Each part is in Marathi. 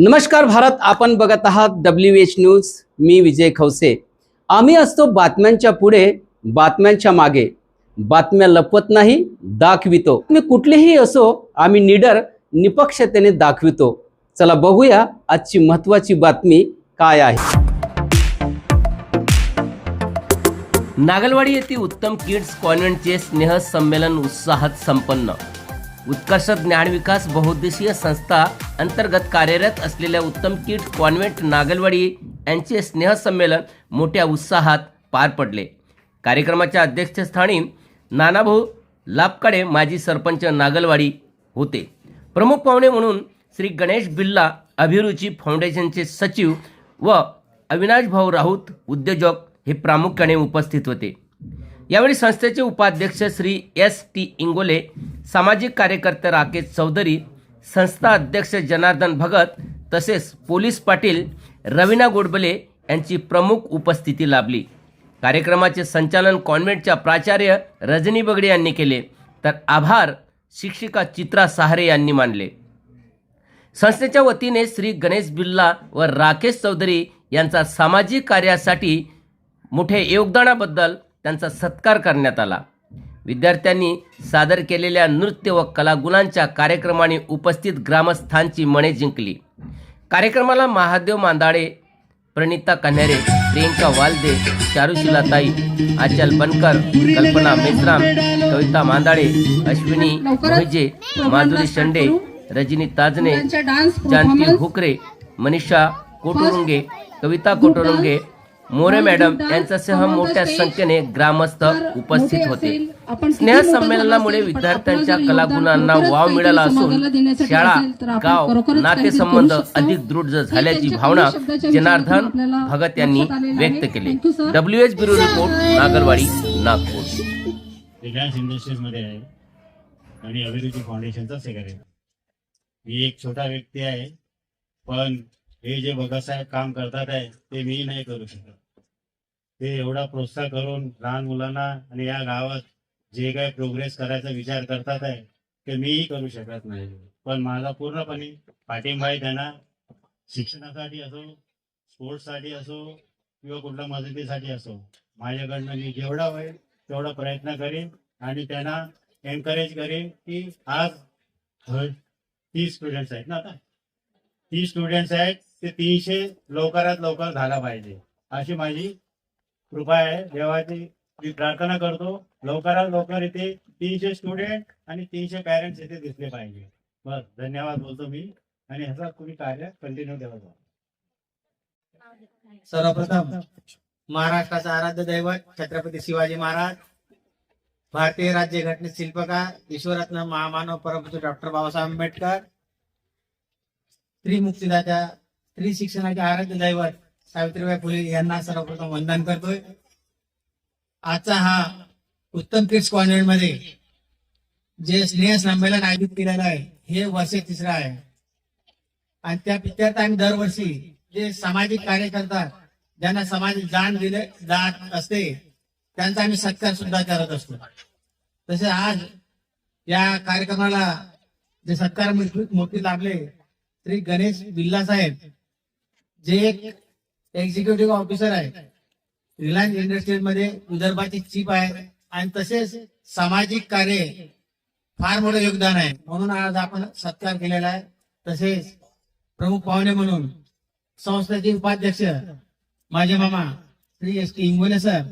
नमस्कार भारत आपण बघत आहात डब्ल्यू एच न्यूज मी विजय खवसे. आम्ही असतो बातम्यांच्या पुढे बातम्यांच्या मागे. बातम्या लपवत नाही दाखवितो. मी कुठलेही असो आम्ही निडर निपक्षतेने दाखवितो. चला बघूया आजची महत्वाची बातमी काय आहे. नागलवाडी येथील उत्तम किड्स कॉन्व्हेंटचे स्नेह संमेलन उत्साहात संपन्न. उत्कर्ष ज्ञानविकास बहुउद्देशीय संस्था अंतर्गत कार्यरत असलेल्या उत्तम किट कॉन्व्हेंट नागलवाडी यांचे स्नेहसंमेलन मोठ्या उत्साहात पार पडले. कार्यक्रमाच्या अध्यक्षस्थानी नानाभाऊ लापकडे माजी सरपंच नागलवाडी होते. प्रमुख पाहुणे म्हणून श्री गणेश बिल्ला अभिरुची फाउंडेशनचे सचिव व अविनाश भाऊ राऊत उद्योजक हे प्रामुख्याने उपस्थित होते. यावेळी संस्थेचे उपाध्यक्ष श्री एस टी इंगोले सामाजिक कार्यकर्ते राकेश चौधरी संस्था अध्यक्ष जनार्दन भगत तसेच पोलीस पाटील रवीना गोडबले यांची प्रमुख उपस्थिती लाभली. कार्यक्रमाचे संचालन कॉन्व्हेंटच्या प्राचार्य रजनी बगडे यांनी केले. तर आभार शिक्षिका चित्रा सहारे यांनी मानले. संस्थेच्या वतीने श्री गणेश बिल्ला व राकेश चौधरी यांचा सामाजिक कार्यासाठी मोठ्या योगदानाबद्दल त्यांचा सत्कार करण्यात आला. विद्यार्थ्यांनी सादर केलेल्या नृत्य व कलागुणांच्या कार्यक्रमाने उपस्थित ग्रामस्थांची मने जिंकली. कार्यक्रमाला महादेव मांदाडे प्रणिता कन्हेरे प्रियंका वालदे चारुशिला ताई आचल बनकर कल्पना मेश्राम कविता मांदाडे अश्विनी मोहिजे माधुरी शेंडे रजनी ताजने जानकी हुकरे मनीषा कोटुरुंगे कविता कोटुरुंगे मोरे मॅडम यांच्यासह मोठ्या संख्येने ग्रामस्थ उपस्थित होते. स्नेह संमेलनामुळे विद्यार्थ्यांच्या कलागुणांना वाव मिळाला असून शाळा गाव नातेसंबंध अधिक दृढ झाल्याची भावना जनार्दन भगत यांनी व्यक्त केली. W H bureau report Nagarwadi Nagpur. Reliance इंडस्ट्रीजमध्ये आहे. आणि अभिरुची फाउंडेशनचा सेक्रेटरी मी एक छोटा व्यक्ती आहे पण हे जे भगतसाहेब काम करतात आहे ते मी नाही करू शकत. ते एवढा प्रोत्साहन करून लहान मुलांना आणि या गावात जे काही प्रोग्रेस करायचा विचार करतात आहे ते मीही करू शकत नाही. पण माझा पूर्णपणे पाठिंबा आहे त्यांना. शिक्षणासाठी असो स्पोर्ट्ससाठी असो किंवा कुठल्या मदतीसाठी असो माझ्याकडनं मी जेवढा होईल तेवढा प्रयत्न करेन आणि त्यांना एनकरेज करेन की आज ती तीस स्टुडंट्स आहेत ना आता. तीस स्टुडंट्स आहेत ते तीनशे लवकरात लवकर झाला पाहिजे. अशी माझी कृपा आहे. देवाची मी प्रार्थना करतो. लवकरात लवकर इथे तीनशे स्टुडंट आणि तीनशे पॅरेंट्स इथे दिसले पाहिजे. बस धन्यवाद बोलतो मी. आणि ह्याचा तुम्ही कार्य कंटिन्यू ठेवत सर्वप्रथम महाराष्ट्राचा आराध्य दैवत छत्रपती शिवाजी महाराज भारतीय राज्य घटनेत शिल्पकार विश्वरत्न महामानव परमपूज्य डॉक्टर बाबासाहेब आंबेडकर स्त्री मुक्तीदात्या स्त्री शिक्षणाचे आराध्य दैवत सावित्रीबाई फुले यांना सर्वप्रथम वंदन करतोय. आजचा हा उत्तम किड्स कॉन्व्हेंटमध्ये जे स्नेह संमेलन आयोजित केलेलं आहे हे वर्ष तिसरं आहे. आणि त्या विद्यार्थी आम्ही दरवर्षी जे सामाजिक कार्य करतात ज्यांना समाज जाण दिले जात असते त्यांचा आम्ही सत्कार सुद्धा करत असतो. तसे आज या कार्यक्रमाला जे सत्कार मूर्ती लाभले श्री गणेश बिल्ला साहेब जे एक एक्झिक्युटिव्ह ऑफिसर आहे. रिलायन्स इंडस्ट्रीजमध्ये विदर्भाची चीफ आहे आणि तसेच सामाजिक कार्य फार मोठं योगदान आहे. म्हणून आज आपण सत्कार केलेला आहे. तसेच प्रमुख पाहुणे म्हणून संस्थेचे उपाध्यक्ष माझे मामा Shri S T Ingole sir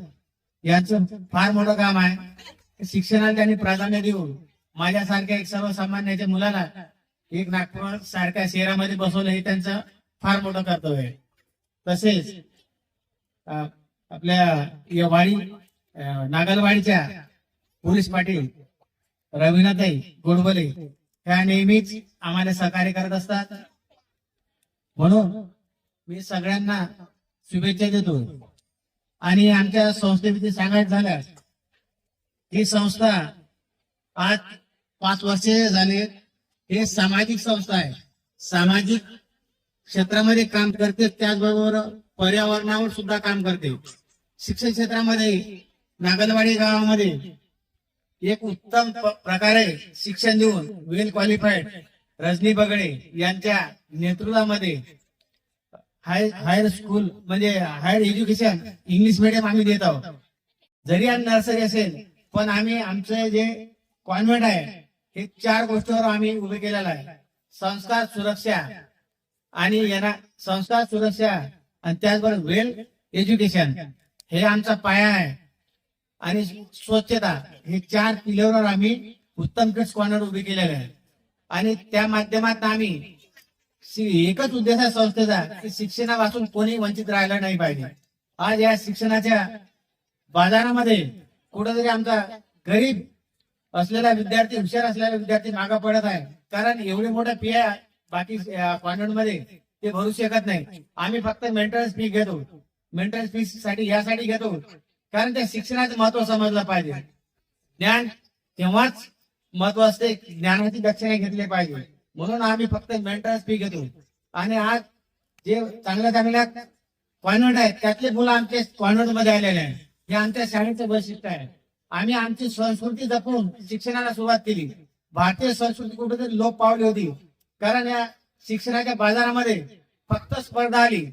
यांचं फार मोठं काम आहे. शिक्षणाला त्यांनी प्राधान्य देऊन माझ्यासारख्या एक सर्वसामान्याच्या मुलाला एक नागपूर सारख्या शहरामध्ये बसवलं हे त्यांचं फार मोठं कर्तव्य आहे. तसेच आपल्या या वाडी नागलवाडीच्या पोलीस पाटील रवीनाताई गोडबले ह्या नेहमीच आम्हाला सहकार्य करत असतात. म्हणून मी सगळ्यांना शुभेच्छा देतो. आणि आमच्या संस्थेविषयी सांगायचं झाल्यास ही संस्था आज पाच वर्ष झाली हे सामाजिक संस्था आहे. सामाजिक क्षेत्रामध्ये काम करते त्याचबरोबर पर्यावरणावर सुद्धा काम करते. शिक्षण क्षेत्रामध्ये नागलवाडी गावामध्ये एक उत्तम प्रकारे शिक्षण देऊन वेल क्वालिफाईड रजनी बगडे यांच्या नेतृत्वामध्ये हाय हायर स्कूल म्हणजे हायर एज्युकेशन इंग्लिश मिडियम आम्ही देत आहोत. जरी आम्ही नर्सरी असेल पण आम्ही आमचं जे कॉन्व्हेंट आहे हे चार गोष्टीवर आम्ही उभे केलेलं आहे. संस्कार सुरक्षा आणि यांना संस्कार सुरक्षा आणि त्याचबरोबर वेल एज्युकेशन हे आमचा पाया आहे. आणि स्वच्छता हे चार पिलरवर आम्ही उत्तम किड्स कॉर्नर उभे केलेले आहे. आणि त्या माध्यमात आम्ही एकच उद्देश आहे संस्थेचा की शिक्षणापासून कोणी वंचित राहिलं नाही पाहिजे. आज या शिक्षणाच्या बाजारामध्ये कुठेतरी आमचा गरीब असलेला विद्यार्थी हुशार असलेला विद्यार्थी मागा पडत आहे. कारण एवढे मोठ्या आहे बाकी कॉन्व्हेंटमध्ये ते भरू शकत नाही. आम्ही फक्त मेंटेनन्स फी घेतो. मेंटेनन्स फी साठी यासाठी घेतो. कारण त्या शिक्षणाचं महत्त्व समजलं पाहिजे. ज्ञान तेव्हाच महत्त्व असते? ज्ञानाची दक्षिणा घेतली पाहिजे. म्हणून आम्ही फक्त मेंटेनन्स फी घेतो. आणि आज जे चांगल्या चांगल्या कॉन्व्हेंट आहेत त्यातले मुलं आमच्या कॉन्व्हेंटमध्ये आलेले आहेत. हे आमच्या शाळेचं वैशिष्ट्य आहे. आम्ही आमची संस्कृती जपून शिक्षणाला सुरुवात केली. भारतीय संस्कृती कुठेतरी लोप पावली होती. कारण या शिक्षणाच्या बाजारामध्ये फक्त स्पर्धा आली.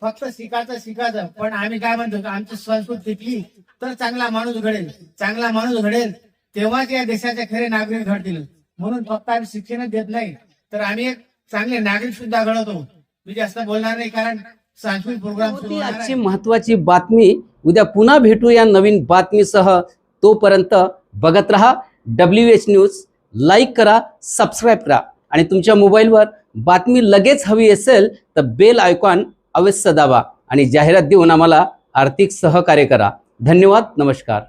फक्त शिकायचं शिकायचं. पण आम्ही काय म्हणतो आमची संस्कृती टिकली तर चांगला माणूस घडेल. चांगला माणूस घडेल तेव्हाच या देशाचे खरे नागरिक घडतील. म्हणून फक्त आम्ही शिक्षणच देत नाही. तर आम्ही एक चांगले नागरिक सुद्धा घडवतो. मी जास्त बोलणार नाही कारण सांस्कृतिक प्रोग्राम आहे. महत्वाची बातमी उद्या पुन्हा भेटू या नवीन बातमीसह. तोपर्यंत बघत रहा डब्ल्यू एच न्यूज लाईक करा सबस्क्राईब करा. आणि तुमच्या मोबाईलवर बातमी लगेच हवी असेल तर बेल आयकॉन अवश्य दाबा. आणि जाहिरात देऊन आम्हाला आर्थिक सहकार्य करा. धन्यवाद नमस्कार.